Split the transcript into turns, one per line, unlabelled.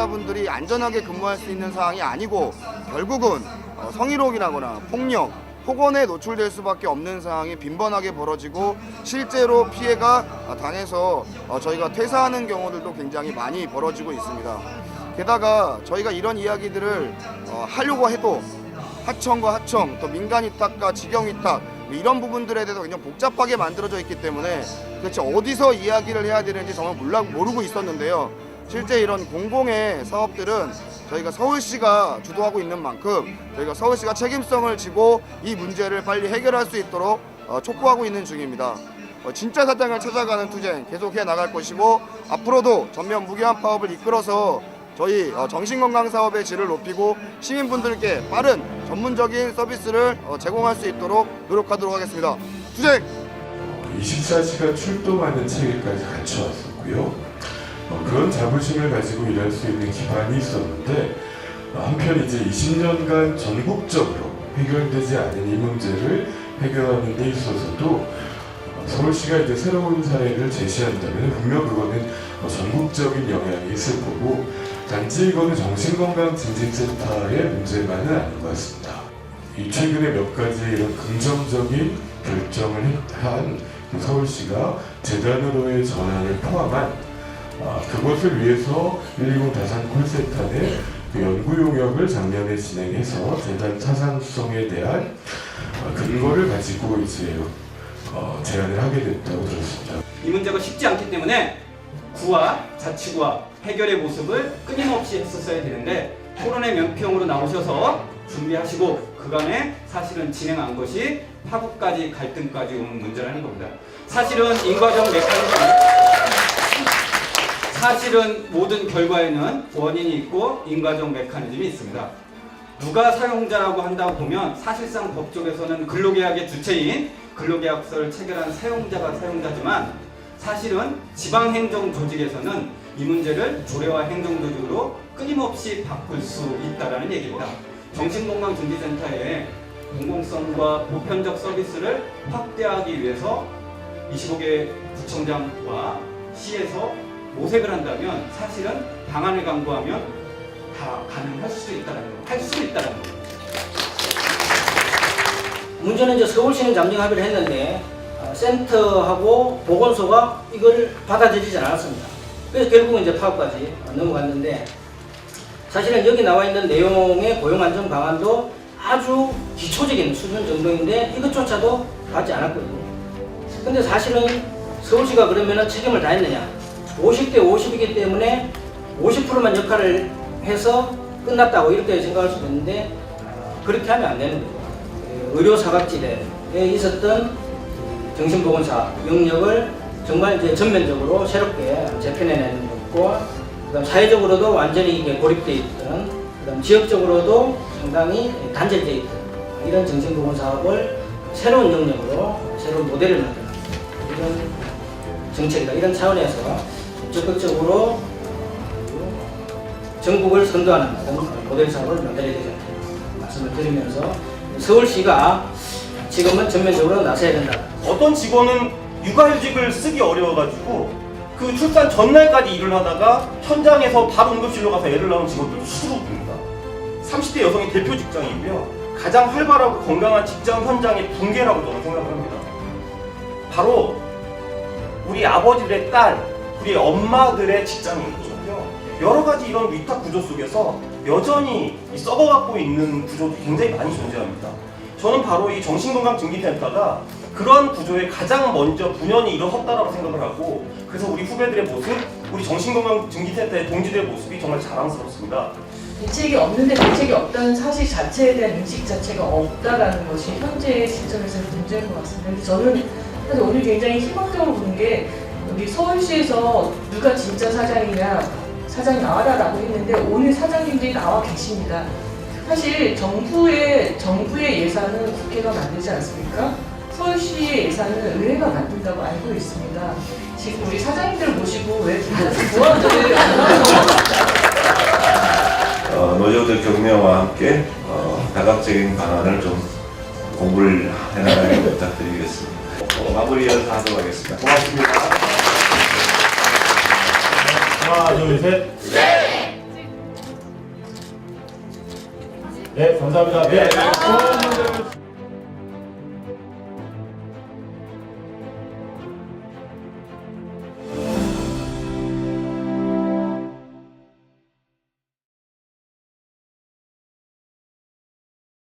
근로자분들이 안전하게 근무할 수 있는 상황이 아니고 결국은 어, 성희롱이라거나 폭력, 폭언에 노출될 수밖에 없는 상황이 빈번하게 벌어지고 실제로 피해가 어, 당해서 어, 저희가 퇴사하는 경우들도 굉장히 많이 벌어지고 있습니다. 게다가 저희가 이런 이야기들을 어, 하려고 해도 하청과 하청, 또 민간 위탁과 직영 위탁 뭐 이런 부분들에 대해서 굉장히 복잡하게 만들어져 있기 때문에 도대체 어디서 이야기를 해야 되는지 정말 몰라, 모르고 있었는데요. 실제 이런 공공의 사업들은 저희가 서울시가 주도하고 있는 만큼 저희가 서울시가 책임성을 지고 이 문제를 빨리 해결할 수 있도록 어, 촉구하고 있는 중입니다. 어, 진짜 사장을 찾아가는 투쟁 계속해 나갈 것이고 앞으로도 전면 무기한 파업을 이끌어서 저희 어, 정신건강 사업의 질을 높이고 시민분들께 빠른 전문적인 서비스를 어, 제공할 수 있도록 노력하도록 하겠습니다. 투쟁!
24시간 출동하는 체계까지 갖춰왔었고요. 어, 그런 자부심을 가지고 일할 수 있는 기반이 있었는데 어, 한편 이제 20년간 전국적으로 해결되지 않은 이 문제를 해결하는 데 있어서도 어, 서울시가 이제 새로운 사례를 제시한다면 분명 그거는 어, 전국적인 영향이 있을 거고 단지 이거는 정신건강증진센터의 문제만은 아닌 것 같습니다. 이 최근에 몇 가지 이런 긍정적인 결정을 한 서울시가 재단으로의 전환을 포함한 아, 그것을 위해서 120 다산 콜센터 내그 연구 용역을 작년에 진행해서 재단 타산성에 대한 아, 근거를 가지고 이제 어, 제안을 하게 됐다고 들었습니다.
이 문제가 쉽지 않기 때문에 구와 자치구와 해결의 모습을 끊임없이 했었어야 되는데 토론회 면평으로 나오셔서 준비하시고 그간에 사실은 진행한 것이 파국까지 갈등까지 오는 문제라는 겁니다. 사실은 인과적 메커니즘 사실은 모든 결과에는 원인이 있고 인과적 메커니즘이 있습니다. 누가 사용자라고 한다고 보면 사실상 법적에서는 근로계약의 주체인 근로계약서를 체결한 사용자가 사용자지만 사실은 지방행정조직에서는 이 문제를 조례와 행정조직으로 끊임없이 바꿀 수 있다는 얘기입니다. 정신건강증진센터의 공공성과 보편적 서비스를 확대하기 위해서 25개 구청장과 시에서 모색을 한다면 사실은 방안을 강구하면 다 가능할 수 있다는 거, 할 수 있다는 거.
문제는 이제 서울시는 잠정 합의를 했는데 어, 센터하고 보건소가 이걸 받아들이지 않았습니다. 그래서 결국은 이제 파업까지 넘어갔는데 사실은 여기 나와 있는 내용의 고용 안정 방안도 아주 기초적인 수준 정도인데 이것조차도 받지 않았거든요. 근데 사실은 서울시가 그러면은 책임을 다했느냐? 50대 50이기 때문에 50%만 역할을 해서 끝났다고 이렇게 생각할 수도 있는데 어, 그렇게 하면 안 되는 거죠. 그 의료 사각지대에 있었던 정신보건사 영역을 정말 이제 전면적으로 새롭게 재편해내는 것과 그다음 사회적으로도 완전히 이게 고립돼 있던 그다음 지역적으로도 상당히 단절돼 있던 이런 정신보건 사업을 새로운 영역으로 새로운 모델을 만드는 이런 정책이다 이런 차원에서 적극적으로 전국을 선도하는 모델 사업을 만들어야 되지 않겠나 말씀을 드리면서 서울시가 지금은 전면적으로 나서야 된다.
어떤 직원은 육아휴직을 쓰기 어려워가지고 그 출산 전날까지 일을 하다가 현장에서 바로 응급실로 가서 애를 낳은 직원들도 수두룩 듭니다. 30대 여성의 대표 직장이고요. 가장 활발하고 건강한 직장 현장의 붕괴라고 저는 생각을 합니다. 바로 우리 아버지들의 딸, 우리 엄마들의 직장인 거거든요. 여러 가지 이런 위탁 구조 속에서 여전히 이 썩어갖고 있는 구조도 굉장히 많이 존재합니다. 저는 바로 이 정신건강증진센터가 그러한 구조에 가장 먼저 분연히 일어섰다라고 생각을 하고 그래서 우리 후배들의 모습, 우리 정신건강증진센터의 동지들의 모습이 정말 자랑스럽습니다.
대책이 없는데 대책이 없다는 사실 자체에 대한 인식 자체가 없다라는 것이 현재의 시점에서의 문제인 것 같습니다. 저는 사실 오늘 굉장히 희망적으로 보는 게 우리 서울시에서 누가 진짜 사장이냐 사장이 나와라라고 했는데 오늘 사장님들이 나와 계십니다. 사실 정부의 정부의 예산은 국회가 만들지 않습니까? 서울시의 예산은 의회가 만든다고 알고 있습니다. 지금 우리 사장님들 모시고 왜 모아들을
어, 노조들 격려와 함께 어, 다각적인 방안을 좀 공부를 해나가길 부탁드리겠습니다. 마무리 연사하도록 하겠습니다. 고맙습니다.
하나, 둘, 셋.
네, 감사합니다. 네. 네.